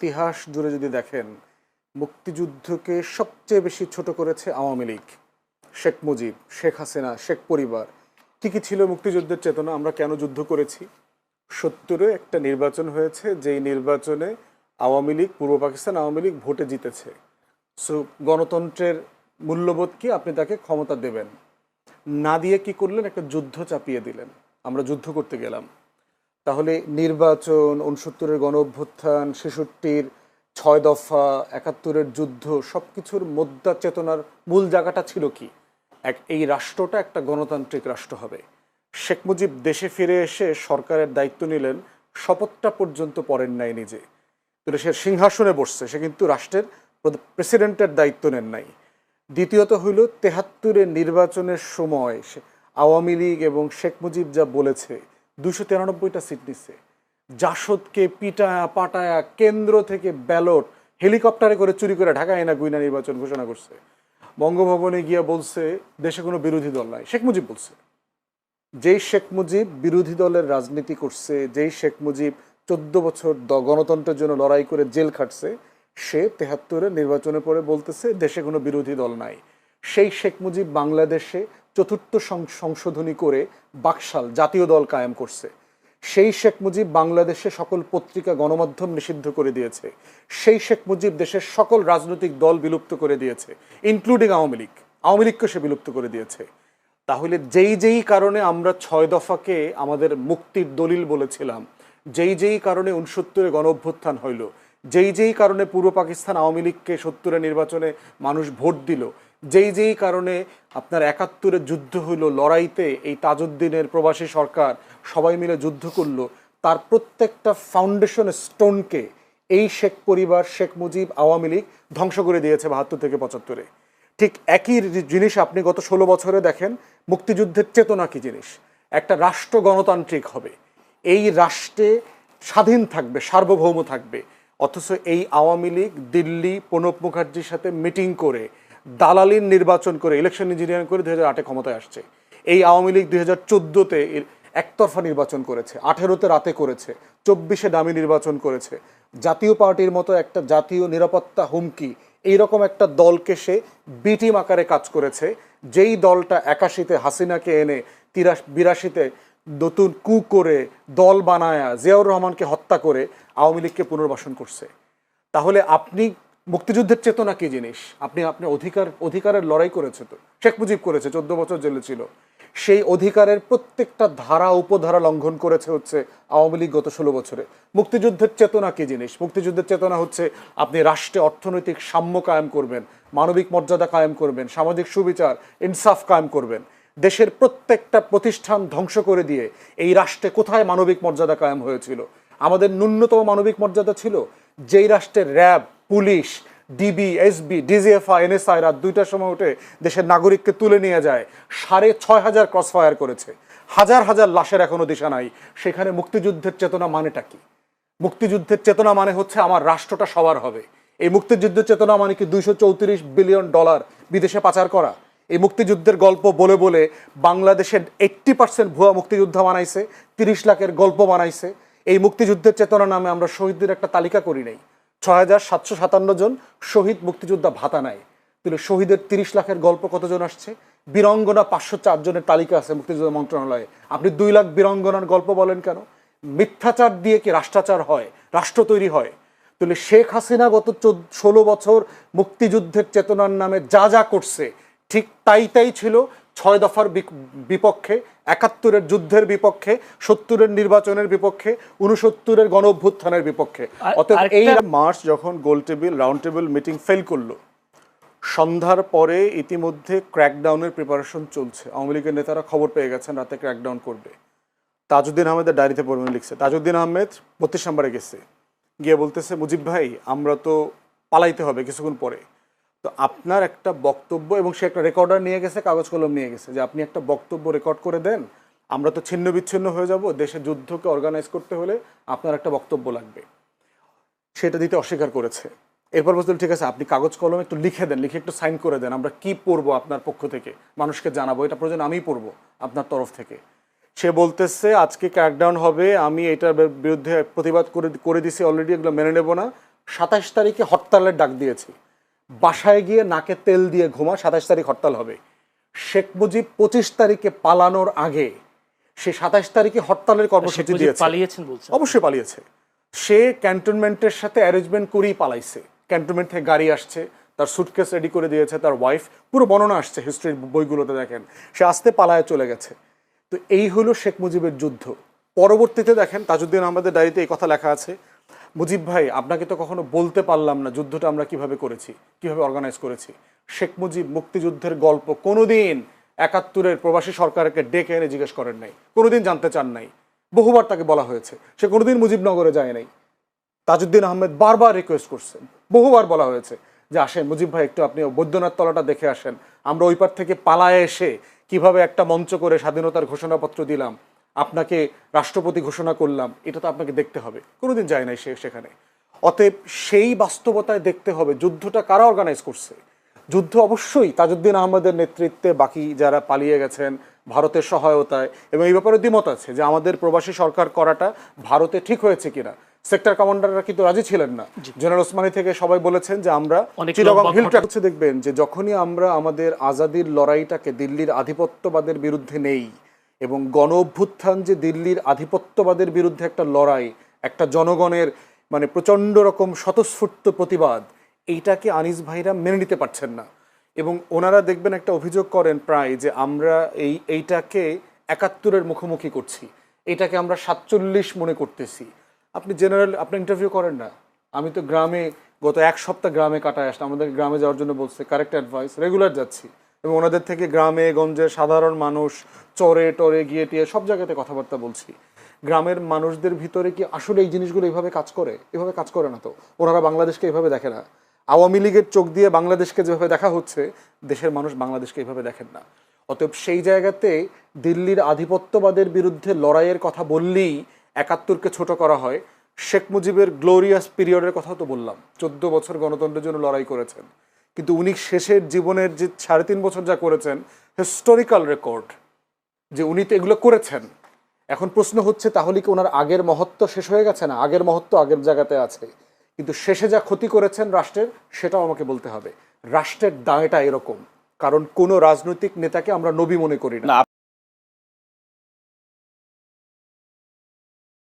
ইতিহাস জুড়ে যদি দেখেন, মুক্তিযুদ্ধকে সবচেয়ে বেশি ছোট করেছে আওয়ামী লীগ। শেখ মুজিব, শেখ হাসিনা, শেখ পরিবার। কি কি ছিল মুক্তিযুদ্ধের চেতনা? আমরা কেন যুদ্ধ করেছি? সত্তরে একটা নির্বাচন হয়েছে, যেই নির্বাচনে আওয়ামী লীগ, পূর্ব পাকিস্তান আওয়ামী লীগ ভোটে জিতেছে। সো, গণতন্ত্রের মূল্যবোধ কি? আপনি তাকে ক্ষমতা দেবেন। না দিয়ে কি করলেন? একটা যুদ্ধ চাপিয়ে দিলেন। আমরা যুদ্ধ করতে গেলাম। তাহলে নির্বাচন উনসত্তরের গণ অভ্যুত্থান ছেষট্টির ছয় দফা, একাত্তরের যুদ্ধ সব কিছুর মোদ্দা চেতনার মূল জায়গাটা ছিল কি? এক, এই রাষ্ট্রটা একটা গণতান্ত্রিক রাষ্ট্র হবে। শেখ মুজিব দেশে ফিরে এসে সরকারের দায়িত্ব নিলেন, শপথটা পর্যন্ত পড়েন নাই নিজে। তো সে সিংহাসনে বসছে, সে কিন্তু রাষ্ট্রের প্রেসিডেন্টের দায়িত্ব নেন নাই। দ্বিতীয়ত হইল, তেহাত্তরের নির্বাচনের সময় আওয়ামী লীগ এবং শেখ মুজিব যা বলেছে দুশো তিরানব্বইটা সিট নিচ্ছে জাসদকে পিটায়া পাটায়া কেন্দ্র থেকে ব্যালট হেলিকপ্টারে করে চুরি করে ঢাকায় না গুইনা নির্বাচন ঘোষণা করছে। বঙ্গভবনে গিয়া বলছে, দেশে কোনো বিরোধী দল নাই। শেখ মুজিব বলছে, যেই শেখ মুজিব বিরোধী দলের রাজনীতি করছে, যেই শেখ মুজিব চোদ্দ বছর গণতন্ত্রের জন্য লড়াই করে জেল খাটছে, সে তেহাত্তরের নির্বাচনের পরে বলতেছে, দেশে কোনো বিরোধী দল নাই। সেই শেখ মুজিব বাংলাদেশে চতুর্থ সংশোধনী করে বাকশাল জাতীয় দল কায়েম করছে। সেই শেখ মুজিব বাংলাদেশে সকল পত্রিকা গণমাধ্যম নিষিদ্ধ করে দিয়েছে। সেই শেখ মুজিব দেশের সকল রাজনৈতিক দল বিলুপ্ত করে দিয়েছে ইনক্লুডিং আওয়ামী লীগ। আওয়ামী লীগকে সে বিলুপ্ত করে দিয়েছে। তাহলে যেই যেই কারণে আমরা ছয় দফাকে আমাদের মুক্তির দলিল বলেছিলাম, যেই যেই কারণে উনসত্তরে গণ অভ্যুত্থান হইল, যেই যেই কারণে পূর্ব পাকিস্তান আওয়ামী লীগকে সত্তরে নির্বাচনে মানুষ ভোট দিল যেই যেই কারণে আপনার একাত্তরে যুদ্ধ হইল, লড়াইতে এই তাজউদ্দিনের প্রবাসী সরকার সবাই মিলে যুদ্ধ করল, তার প্রত্যেকটা ফাউন্ডেশন স্টোনকে এই শেখ পরিবার, শেখ মুজিব, আওয়ামী লীগ ধ্বংস করে দিয়েছে বাহাত্তর থেকে পঁচাত্তরে। ঠিক একই জিনিস আপনি গত ষোলো বছরে দেখেন, মুক্তিযুদ্ধের চেতনা কি জিনিস? একটা রাষ্ট্র গণতান্ত্রিক হবে। এই রাষ্ট্রে স্বাধীন থাকবে, সার্বভৌম থাকবে। অথচ এই আওয়ামী লীগ দিল্লি, প্রণব মুখার্জির সাথে মিটিং করে দালালির নির্বাচন করে ইলেকশন ইঞ্জিনিয়ারিং করে দু হাজার আটে ক্ষমতায় আসছে। এই আওয়ামী লীগ দুই চোদ্দোতে একতরফা নির্বাচন করেছে, আঠেরোতে রাতে করেছে, চব্বিশে দামি নির্বাচন করেছে। জাতীয় পার্টির মতো একটা জাতীয় নিরাপত্তা হুমকি, এইরকম একটা দলকে সে বি টিম আকারে কাজ করেছে, যেই দলটা একাশিতে হাসিনাকে এনে তিরাশ, বিরাশিতে নতুন কু করে দল বানায়া জিয়াউর রহমানকে হত্যা করে আওয়ামী লীগকে পুনর্বাসন করছে। তাহলে আপনি মুক্তিযুদ্ধের চেতনা কি জিনিস? আপনি আপনি অধিকার, অধিকারের লড়াই করেছে তো। শেখ মুজিব করেছে, চোদ্দ বছর জেলে ছিল। সেই অধিকারের প্রত্যেকটা ধারা, উপধারা লঙ্ঘন করেছে হচ্ছে আওয়ামী লীগ গত ষোলো বছরে। মুক্তিযুদ্ধের চেতনা কি জিনিস? মুক্তিযুদ্ধের চেতনা হচ্ছে আপনি রাষ্ট্রে অর্থনৈতিক সাম্য কায়েম করবেন, মানবিক মর্যাদা কায়েম করবেন, সামাজিক সুবিচার, ইনসাফ কায়েম করবেন। দেশের প্রত্যেকটা প্রতিষ্ঠান ধ্বংস করে দিয়ে এই রাষ্ট্রে কোথায় মানবিক মর্যাদা কায়েম হয়েছিল? আমাদের ন্যূনতম মানবিক মর্যাদা ছিল? যেই রাষ্ট্রের RAB police DB SB DGFI NSI রাত দুইটার সময় উঠে দেশের নাগরিককে তুলে নিয়ে যায়। সাড়ে ছয় হাজার ক্রস ফায়ার করেছে। হাজার হাজার লাশের এখনও দিশা নাই। সেখানে মুক্তিযুদ্ধের চেতনা মানেটা কি? মুক্তিযুদ্ধের চেতনা মানে হচ্ছে আমার রাষ্ট্রটা সবার হবে। এই মুক্তিযুদ্ধের চেতনা মানে কি দুইশো চৌত্রিশ বিলিয়ন ডলার বিদেশে পাচার করা? এই মুক্তিযুদ্ধের গল্প বলে বলে বাংলাদেশের এইট্টি পার্সেন্ট ভুয়া মুক্তিযোদ্ধা বানাইছে, তিরিশ লাখের গল্প বানাইছে। এই মুক্তিযুদ্ধের চেতনা নামে আমরা শহীদদের একটা তালিকা করি নাই। ছয় হাজার সাতশো সাতান্ন জন শহীদ মুক্তিযোদ্ধা ভাতা নেয় তাহলে শহীদের তিরিশ লাখের গল্প কতজন আসছে? বীরঙ্গনা পাঁচশো চারজনের তালিকা আছে মুক্তিযোদ্ধা মন্ত্রণালয়ে। আপনি দুই লাখ বীরঙ্গনার গল্প বলেন কেন? মিথ্যাচার দিয়ে কি রাষ্ট্রাচার হয়? রাষ্ট্র তৈরি হয়। তাহলে শেখ হাসিনা গত চোদ্দ, ষোলো বছর মুক্তিযুদ্ধের চেতনার নামে যা যা করছে ঠিক তাই তাই ছিল ছয় দফার বিপক্ষে একাত্তরের যুদ্ধের বিপক্ষে সত্তরের নির্বাচনের বিপক্ষে উনসত্তরের গণ অভ্যুত্থানের বিপক্ষে অতএব এই মার্চ যখন গোল table round table meeting fail করল সন্ধ্যার পরে ইতিমধ্যে ক্র্যাকডাউনের প্রিপারেশন চলছে। আওয়ামী লীগের নেতারা খবর পেয়ে গেছেন রাতে ক্র্যাকডাউন করবে। তাজউদ্দিন আহমেদের ডায়েরিতে পড়বেন লিখছে তাজউদ্দিন আহমেদ বত্রিশ নম্বরে গেছে। গিয়ে বলতেছে মুজিব ভাই আমরা তো পালাইতে হবে কিছুক্ষণ পরে। তো আপনার একটা বক্তব্য এবং সে একটা রেকর্ডার নিয়ে গেছে, কাগজ কলম নিয়ে গেছে, যে আপনি একটা বক্তব্য রেকর্ড করে দেন, আমরা তো ছিন্ন বিচ্ছিন্ন হয়ে যাব, দেশে যুদ্ধকে অর্গানাইজ করতে হলে আপনার একটা বক্তব্য লাগবে। সেটা দিতে অস্বীকার করেছে। এরপর বলছিল ঠিক আছে, আপনি কাগজ কলম একটু লিখে দেন, লিখে একটু সাইন করে দেন, আমরা কি পড়ব আপনার পক্ষ থেকে? মানুষকে জানাব, এটা প্রয়োজন আমিই পড়ব আপনার তরফ থেকে। সে বলতেছে, আজকে ক্র্যাকডাউন হবে, আমি এটার বিরুদ্ধে প্রতিবাদ করে করে দিছি অলরেডি এগুলো মেনে নেব না। সাতাশ তারিখে হরতালের ডাক দিয়েছি। বাসায় গিয়ে নাকে তেল দিয়ে ঘুমা সাতাশ তারিখ হরতাল হবে। শেখ মুজিব পঁচিশ তারিখে পালানোর আগে সে সাতাশ তারিখে হরতালের কর্মসূচি দিয়েছে। পালিয়েছেন বলছেন। অবশ্যই পালিয়েছে। সে ক্যান্টনমেন্টের সাথে অ্যারেঞ্জমেন্ট করেই পালাইছে। ক্যান্টনমেন্ট থেকে গাড়ি আসছে তার সুটকেস রেডি করে দিয়েছে তার ওয়াইফ পুরো বর্ণনা আসছে হিস্ট্রির বইগুলোতে দেখেন। সে আসতে পালায় চলে গেছে। তো এই হলো শেখ মুজিবের যুদ্ধ। পরবর্তীতে দেখেন তাজউদ্দিন আহমদের ডায়েরিতে এই কথা লেখা আছে মুজিব ভাই, আপনাকে তো কখনো বলতে পারলাম না যুদ্ধটা আমরা কীভাবে করেছি, কীভাবে অর্গানাইজ করেছি। শেখ মুজিব মুক্তিযুদ্ধের গল্প কোনোদিন একাত্তরের প্রবাসী সরকারকে ডেকে এনে জিজ্ঞেস করেন নাই, কোনোদিন জানতে চান নাই। বহুবার তাকে বলা হয়েছে, সে কোনোদিন মুজিবনগরে যায় নাই। তাজউদ্দিন আহমেদ বারবার রিকোয়েস্ট করছেন বহুবার বলা হয়েছে যে, আসেন মুজিব ভাই, একটু আপনি বৈদ্যনাথ তলাটা দেখে আসেন। আমরা ওই পার থেকে পালায় এসে কীভাবে একটা মঞ্চ করে স্বাধীনতার ঘোষণাপত্র দিলাম আপনাকে রাষ্ট্রপতি ঘোষণা করলাম এটা তো আপনাকে দেখতে হবে। কোনোদিন যায় নাই সে সেখানে। অতএব সেই বাস্তবতায় দেখতে হবে যুদ্ধটা কারা অর্গানাইজ করছে? যুদ্ধ অবশ্যই তাজউদ্দিন আহমদের নেতৃত্বে বাকি যারা পালিয়ে গেছেন ভারতের সহায়তায় এবং এই ব্যাপারে দ্বিমত আছে যে আমাদের প্রবাসী সরকার করাটা ভারতে ঠিক হয়েছে কিনা। সেক্টর কমান্ডাররা কিন্তু রাজি ছিলেন না। জেনারেল ওসমানী থেকে সবাই বলেছেন যে আমরা হচ্ছে দেখবেন যে যখনই আমরা আমাদের আজাদির লড়াইটাকে দিল্লির আধিপত্যবাদের বিরুদ্ধে নেই এবং গণ অভ্যুত্থান যে দিল্লির আধিপত্যবাদের বিরুদ্ধে একটা লড়াই, একটা জনগণের মানে প্রচণ্ড রকম স্বতঃস্ফূর্ত প্রতিবাদ, এইটাকে আনিস ভাইরা মেনে নিতে পারছেন না। এবং ওনারা দেখবেন একটা অভিযোগ করেন প্রায় যে আমরা এই, এইটাকে একাত্তরের মুখোমুখি করছি, এটাকে আমরা সাতচল্লিশ মনে করতেছি। আপনি জেনারেল, আপনি ইন্টারভিউ করেন না? আমি তো গ্রামে গত এক সপ্তাহ গ্রামে কাটায় আসলাম আমাদের গ্রামে যাওয়ার জন্য বলছে কারেক্ট অ্যাডভাইস রেগুলার যাচ্ছি। এবং ওনাদের থেকে গ্রামে, গঞ্জে সাধারণ মানুষ, চরে, টরে, গিয়ে টিয়ে সব জায়গাতে কথাবার্তা বলছি। গ্রামের মানুষদের ভিতরে কি আসলে এই জিনিসগুলো এইভাবে কাজ করে? এভাবে কাজ করে না তো। ওনারা বাংলাদেশকে এইভাবে দেখে না। আওয়ামী লীগের চোখ দিয়ে বাংলাদেশকে যেভাবে দেখা হচ্ছে, দেশের মানুষ বাংলাদেশকে এইভাবে দেখেন না। অতএব সেই জায়গাতে দিল্লির আধিপত্যবাদের বিরুদ্ধে লড়াইয়ের কথা বললেই একাত্তরকে ছোট করা হয়। শেখ মুজিবের গ্লোরিয়াস পিরিয়ডের কথাও তো বললাম। চোদ্দ বছর গণতন্ত্রের জন্য লড়াই করেছেন। কিন্তু উনি শেষের জীবনের যে সাড়ে তিন বছর যা করেছেন হিস্টোরিক্যাল রেকর্ড যে উনি তো এগুলো করেছেন। এখন প্রশ্ন হচ্ছে, তাহলে কি ওনার আগের মহত্ব শেষ হয়ে গেছে না? আগের মহত্ব আগের জায়গাতে আছে। কিন্তু শেষে যা ক্ষতি করেছেন রাষ্ট্রের, সেটাও আমাকে বলতে হবে। রাষ্ট্রের দায়টা এরকম। কারণ কোনো রাজনৈতিক নেতাকে আমরা নবী মনে করি না।